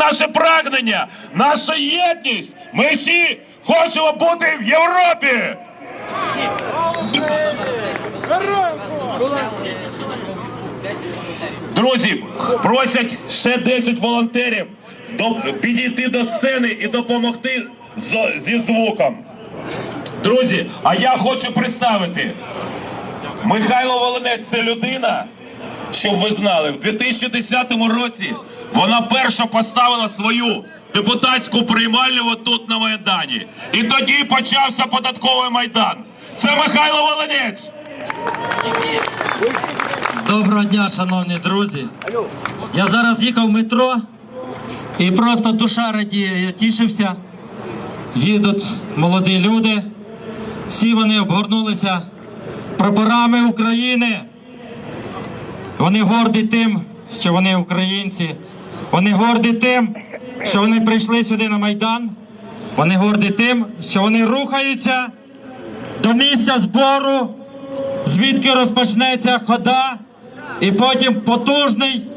наше прагнення, наша єдність. Ми всі хочемо бути в Європі. Друзі, просять ще 10 волонтерів підійти до сцени і допомогти зі звуком. Друзі, а я хочу представити. Михайло Волинець це людина, щоб ви знали, в 2010 році вона перша поставила свою депутатську приймальню отут на Майдані. І тоді почався податковий майдан. Це Михайло Волинець. Доброго дня, шановні друзі. Я зараз їхав в метро і просто душа радіє. Я тішився. Їдуть молоді люди. Всі вони обгорнулися прапорами України. Вони горді тим, що вони українці. Вони горді тим, що вони прийшли сюди на Майдан. Вони горді тим, що вони рухаються до місця збору звідки розпочнеться хода, і потім потужний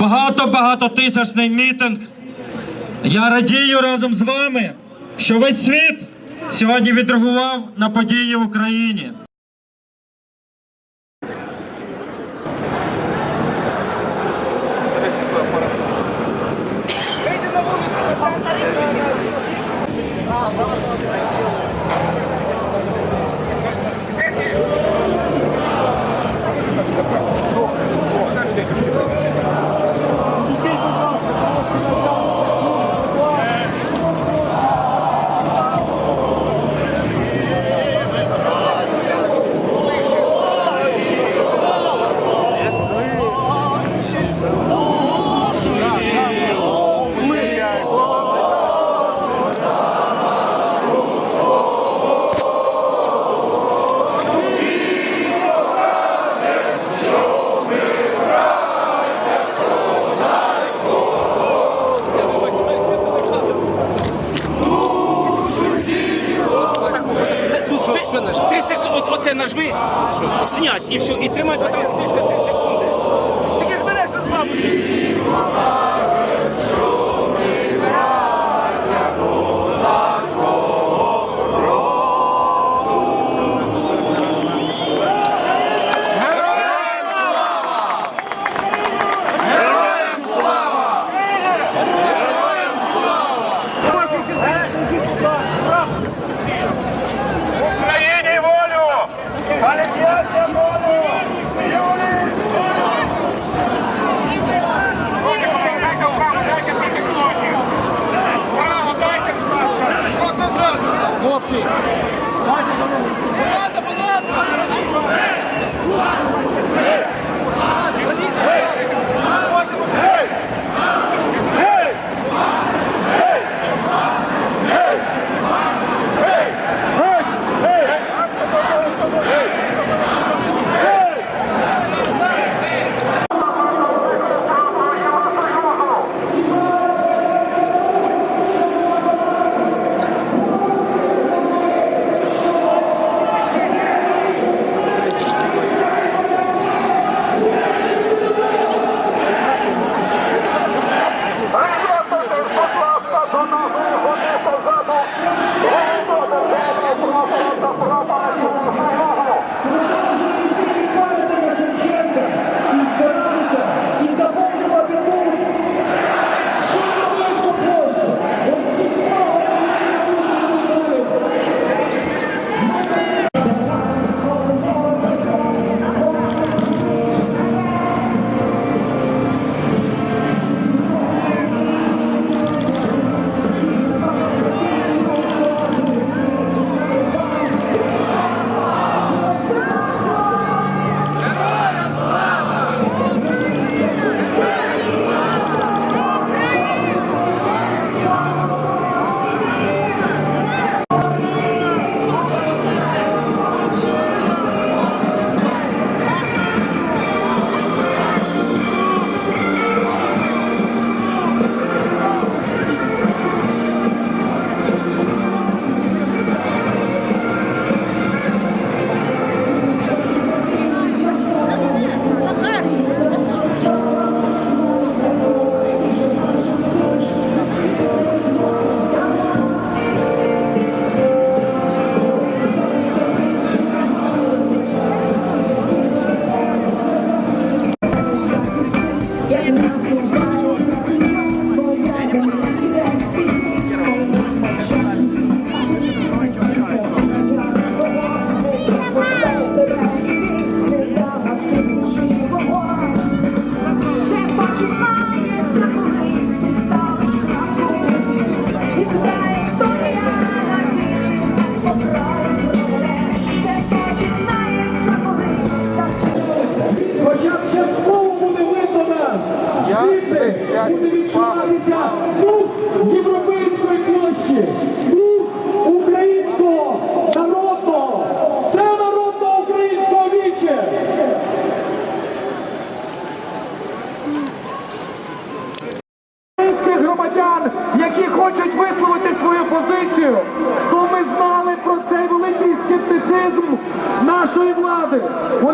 багато-багато тисячний мітинг. Я радію разом з вами, що весь світ сьогодні відреагував на події в Україні. Снять і все, і тримати потім спішка 3 секунди. Таке ж береш з бабушки.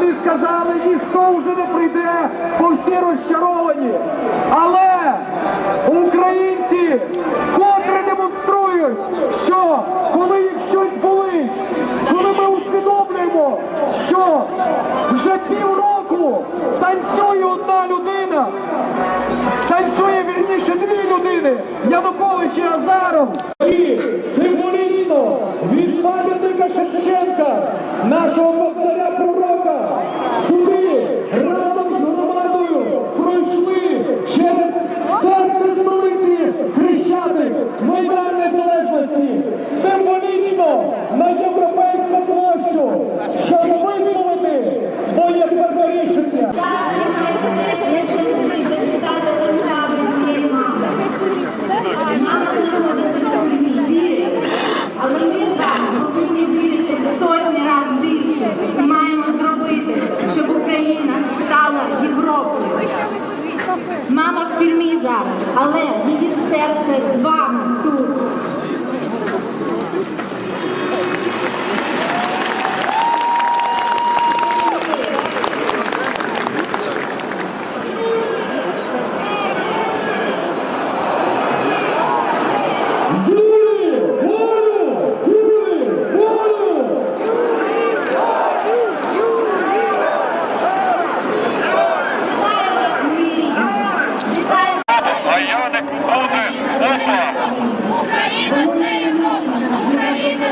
Вони сказали, ніхто вже не прийде, бо всі розчаровані. Але українці котре демонструють, що коли їх щось болить, коли ми усвідомлюємо, що вже півроку танцює одна людина, танцює вірніше дві людини Янукович і Азаров і символі пам'ятника Шевченка, нашого повторя пророка.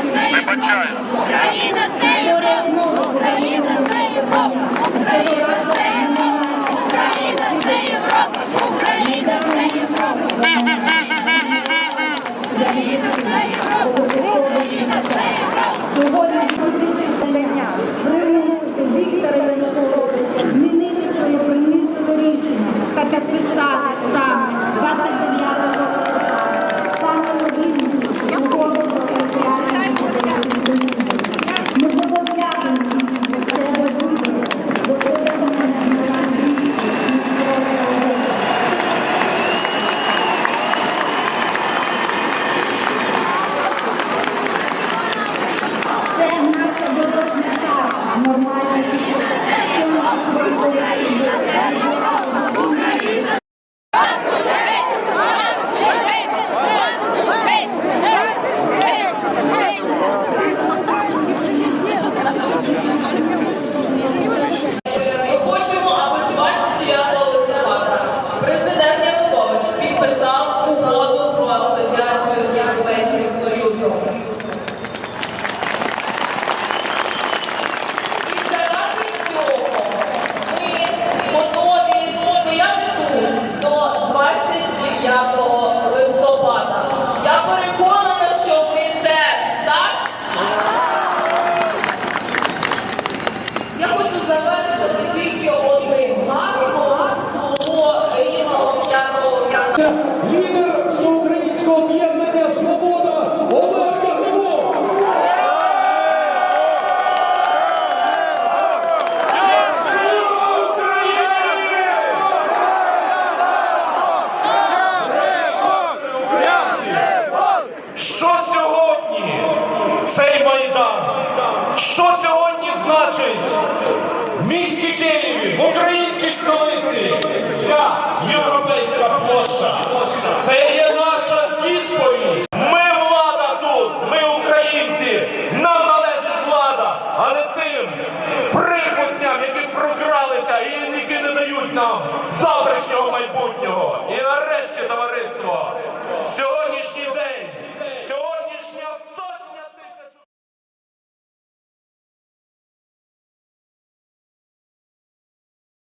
це Україна, це Україна, це Україна. воїнам завтрашнього майбутнього. І нарешті, товариство.